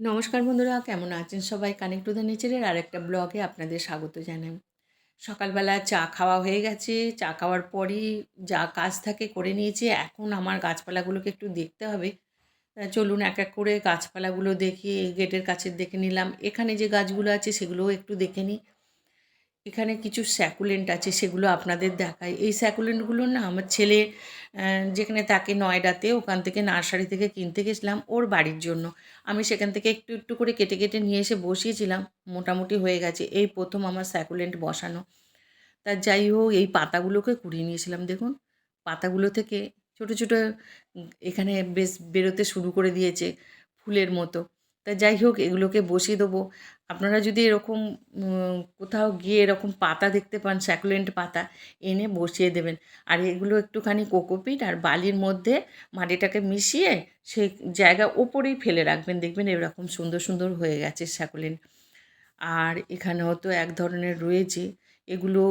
নমস্কার বন্ধুরা, কেমন আছেন সবাই? কানেক্ট টু দ্য নেচারের আরেকটা ব্লগে আপনাদের স্বাগত জানাই। সকালবেলা চা খাওয়া হয়ে গেছে। চা খাওয়ার পরই যা কাজ থাকে করে নিয়েছি। এখন আমার গাছপালাগুলোকে একটু দেখতে হবে। চলুন এক এক করে গাছপালাগুলো দেখি, গেটের কাছে দেখে নিলাম। এখানে যে গাছগুলো আছে সেগুলোও একটু দেখে নিই। এখানে কিছু স্যাকুলেন্ট আছে, সেগুলো আপনাদের দেখাই। এই স্যাকুলেন্টগুলো না আমার ছেলে যেখানে থাকে নয়ডাতে, ওখান থেকে নার্সারি থেকে কিনতে গেছিলাম ওর বাড়ির জন্য। আমি সেখান থেকে একটু একটু করে কেটে কেটে নিয়ে এসে বসিয়েছিলাম, মোটামুটি হয়ে গেছে। এই প্রথম আমার স্যাকুলেন্ট বসানো। তা যাই হোক, এই পাতাগুলোকে কুড়িয়ে নিয়েছিলাম, দেখুন। পাতাগুলো থেকে ছোট ছোট, এখানে বেশ বেরোতে শুরু করে দিয়েছে ফুলের মতো। তা যাই হোক, এগুলোকে বসিয়ে দেবো। আপনারা যদি এরকম কোথাও গিয়ে এরকম পাতা দেখতে পান স্যাকুলেন্ট পাতা, এনে বসিয়ে দেবেন। আর এগুলো একটুখানি কোকোপিট আর বালির মধ্যে মাটিটাকে মিশিয়ে সেই জায়গা ওপরেই ফেলে রাখবেন। দেখবেন এরকম সুন্দর সুন্দর হয়ে গেছে স্যাকুলেন্ট আর এখানেও তো এক ধরনের রয়েছে। এগুলো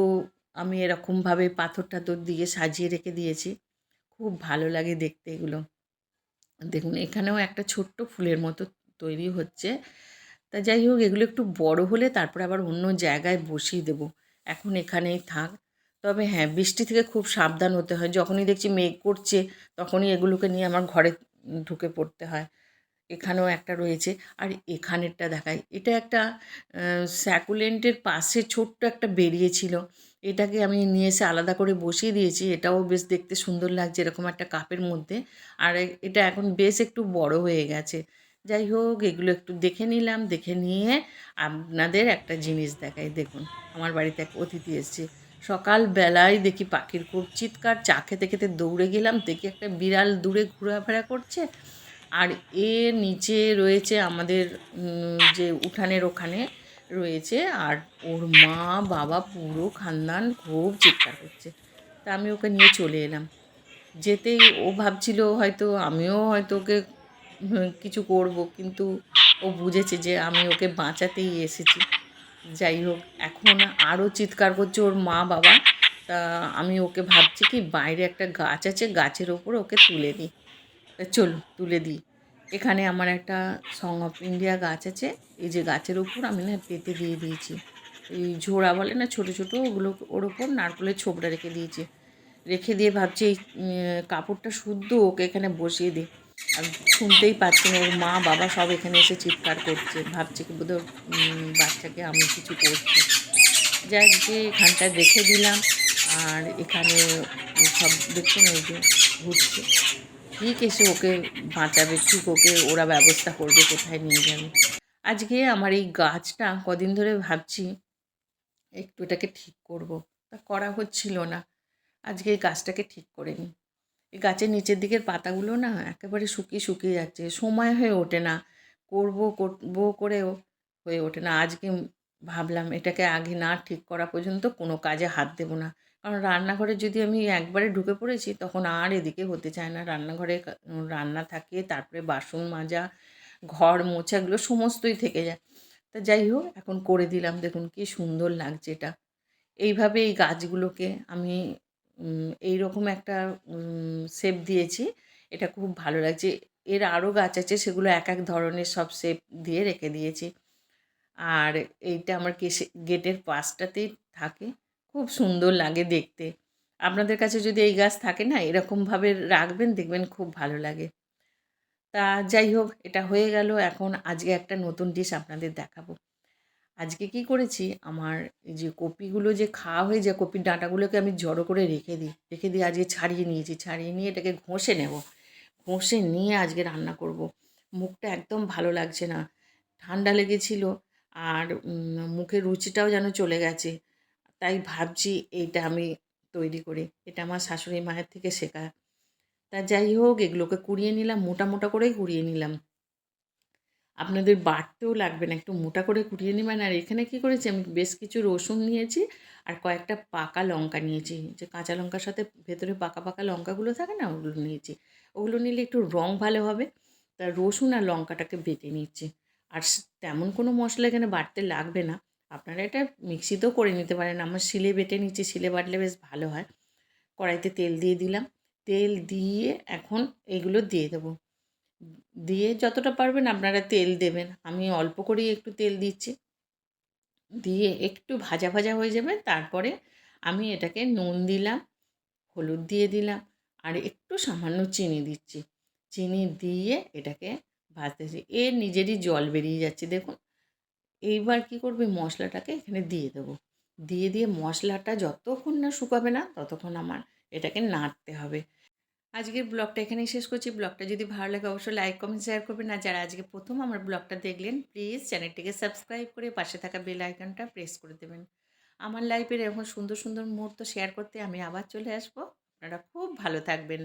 আমি এরকমভাবে পাথর টাথর দিয়ে সাজিয়ে রেখে দিয়েছি। খুব ভালো লাগে দেখতে এগুলো। দেখুন, এখানেও একটা ছোট্ট ফুলের মতো তৈরি হচ্ছে। তা যাই হোক, এগুলো একটু বড় হলে তারপরে আবার অন্য জায়গায় বসিয়ে দেব। এখন এখানেই থাক। তবে হ্যাঁ বৃষ্টি থেকে খুব সাবধান হতে হয়। যখনই দেখছি মেঘ করছে, তখনই এগুলোকে নিয়ে আমার ঘরে ঢুকে পড়তে হয়। এখানেও একটা রয়েছে। আর এখানেরটা দেখায় এটা একটা স্যাকুলেন্টের পাশে ছোট্ট একটা বেরিয়েছিল এটাকে আমি নিয়ে এসে আলাদা করে বসিয়ে দিয়েছি। এটাও বেশ দেখতে সুন্দর লাগছে এরকম একটা কাপের মধ্যে। আর এটা এখন বেশ একটু বড় হয়ে গেছে। যাই হোক, এগুলো একটু দেখে নিলাম, দেখে নিয়ে আপনাদের একটা জিনিস দেখাই। দেখুন, আমার বাড়িতে এক অতিথি এসেছে। সকালবেলায় দেখি পাখির খুব চিৎকার, চা খেতে খেতে দৌড়ে গেলাম, দেখি একটা বিড়াল দূরে ঘোরাফেরা করছে। আর এর নিচে রয়েছে আমাদের যে উঠানের ওখানে রয়েছে, আর ওর মা, বাবা পুরো খানদান খুব চিৎকার করছে। তা আমি ওকে নিয়ে চলে এলাম। যেতেই ও ভাবছিল হয়তো, আমিও হয়তো ওকে কিছু করব, কিন্তু ও বুঝেছে যে আমি ওকে বাঁচাতেই এসেছি। যাই হোক, এখন আরও চিৎকার করছে ওর মা বাবা। তা আমি ওকে ভাবছি কি বাইরে একটা গাছ আছে, গাছের ওপর ওকে তুলে দিই। তা চলুন তুলে দিই। এখানে আমার একটা সং অফ ইন্ডিয়া গাছ আছে, এই যে গাছের ওপর আমি না পেতে দিয়ে দিয়েছি। এই ঝোড়া বলে না, ছোটো ছোটো ওগুলো ওর ওপর নারকলের ছোবড়া রেখে দিয়েছি। রেখে দিয়ে ভাবছি এই কাপড়টা শুদ্ধ ওকে এখানে বসিয়ে দিই। আর শুনতেই পাচ্ছি না ওর মা বাবা সব এখানে এসে চিৎকার করছে। ভাবছে কি উম, বাচ্চাকে আমি কিছু করছি। যাক যে এখানটা রেখে দিলাম আর এখানে সব দেখছেন ওই যে ঘুরছে। ঠিক এসে ওকে বাঁচাবে ঠিক ওকে ওরা ব্যবস্থা করবে কোথায় নিয়ে যাবে। আজকে আমার এই গাছটা কদিন ধরে ভাবছি একটু এটাকে ঠিক করব। তা করা হচ্ছিল না। আজকে এই গাছটাকে ঠিক করে নিই। এই গাছের নিচের দিকের পাতাগুলো না একেবারে শুকিয়ে শুকিয়ে যাচ্ছে। সময় হয়ে ওঠে না। করব করব করেও হয়ে ওঠে না। আজকে ভাবলাম এটাকে আগে না ঠিক করা পর্যন্ত কোনো কাজে হাত দেবো না। কারণ রান্নাঘরে যদি আমি একবারে ঢুকে পড়েছি তখন আর এদিকে হতে চায় না। রান্নাঘরে রান্না থাকে, তারপরে বাসন মাজা, ঘর মোছা এগুলো সমস্তই থেকে যায়। তা যাই হোক, এখন করে দিলাম। দেখুন কি সুন্দর লাগছে এটা। এইভাবে এই গাছগুলোকে আমি উম, এইরকম একটা শেপ দিয়েছি। এটা খুব ভালো লাগছে। এর আরও গাছ আছে সেগুলো এক এক ধরনের সব শেপ দিয়ে রেখে দিয়েছি। আর এইটা আমার কেসে গেটের পাশটাতেই থাকে। খুব সুন্দর লাগে দেখতে। আপনাদের কাছে যদি এই গাছ থাকে না এরকমভাবে রাখবেন দেখবেন খুব ভালো লাগে। তা যাই হোক এটা হয়ে গেল। এখন আজকে একটা নতুন ডিশ আপনাদের দেখাবো। আজকে কি করেছি? আমার যে কপিগুলো যে খাওয়া হয়ে যায়, কপির ডাঁটাগুলোকে আমি জড়ো করে রেখে দিই। রেখে দিয়ে আজকে ছাড়িয়ে নিয়েছি। ছাড়িয়ে নিয়ে এটাকে ঘষে নেব। ঘষে নিয়ে আজকে রান্না করব। মুখটা একদম ভালো লাগছে না। ঠান্ডা লেগেছিল আর মুখের রুচিটাও যেন চলে গেছে। তাই ভাবছি এইটা আমি তৈরি করি। এটা আমার শাশুড়ি মায়ের থেকে শেখা। তা যাই হোক, এগুলোকে কুড়িয়ে নিলাম, মোটা মোটা করেই কুড়িয়ে নিলাম। আপনাদের বাটতেও লাগবে না। একটু মোটা করে কুটিয়ে নেবেন। আর এখানে কি করেছি? আমি বেশ কিছু রসুন নিয়েছি আর কয়েকটা পাকা লঙ্কা নিয়েছি। যে কাঁচা লঙ্কার সাথে ভেতরে পাকা পাকা লঙ্কাগুলো থাকে না, ওগুলো নিয়েছি। ওগুলো নিলে একটু রং ভালো হবে। তা রসুন আর লঙ্কাটাকে বেটে নিচ্ছি। আর তেমন কোনো মশলা এখানে বাটতে লাগবে না। আপনারা এটা মিক্সিতেও করে নিতে পারেন। আমার শিলে বেটে নিচ্ছি। শিলে বাটলে বেশ ভালো হয়। কড়াইতে তেল দিয়ে দিলাম। তেল দিয়ে এখন এইগুলো দিয়ে দেবো। দিয়ে যতটা পারবেন আপনারা তেল দেবেন। আমি অল্প করেই একটু তেল দিচ্ছি। দিয়ে একটু ভাজা ভাজা হয়ে যাবে। তারপরে আমি এটাকে নুন দিলাম, হলুদ দিয়ে দিলাম আর একটু সামান্য চিনি দিচ্ছি। চিনি দিয়ে এটাকে ভাজতেছি এর নিজেরই জল বেরিয়ে যাচ্ছে, দেখুন। এইবার কি করবে মশলাটাকে এখানে দিয়ে দেবো। দিয়ে দিয়ে মশলাটা যতক্ষণ না শুকাবে না, ততক্ষণ আমার এটাকে নাড়তে হবে। আজকের ব্লগটা এখানেই শেষ করছি। ব্লগটা যদি ভালো লাগে অবশ্যই লাইক কমেন্ট শেয়ার করবেন। আর যারা আজকে প্রথম আমার ব্লগটা দেখলেন প্লিজ চ্যানেলটিকে সাবস্ক্রাইব করে পাশে থাকা বেল আইকনটা প্রেস করে দেবেন। আমার লাইফের এরকম সুন্দর সুন্দর মুহূর্ত শেয়ার করতে আমি আবার চলে আসব। আপনারা খুব ভালো থাকবেন।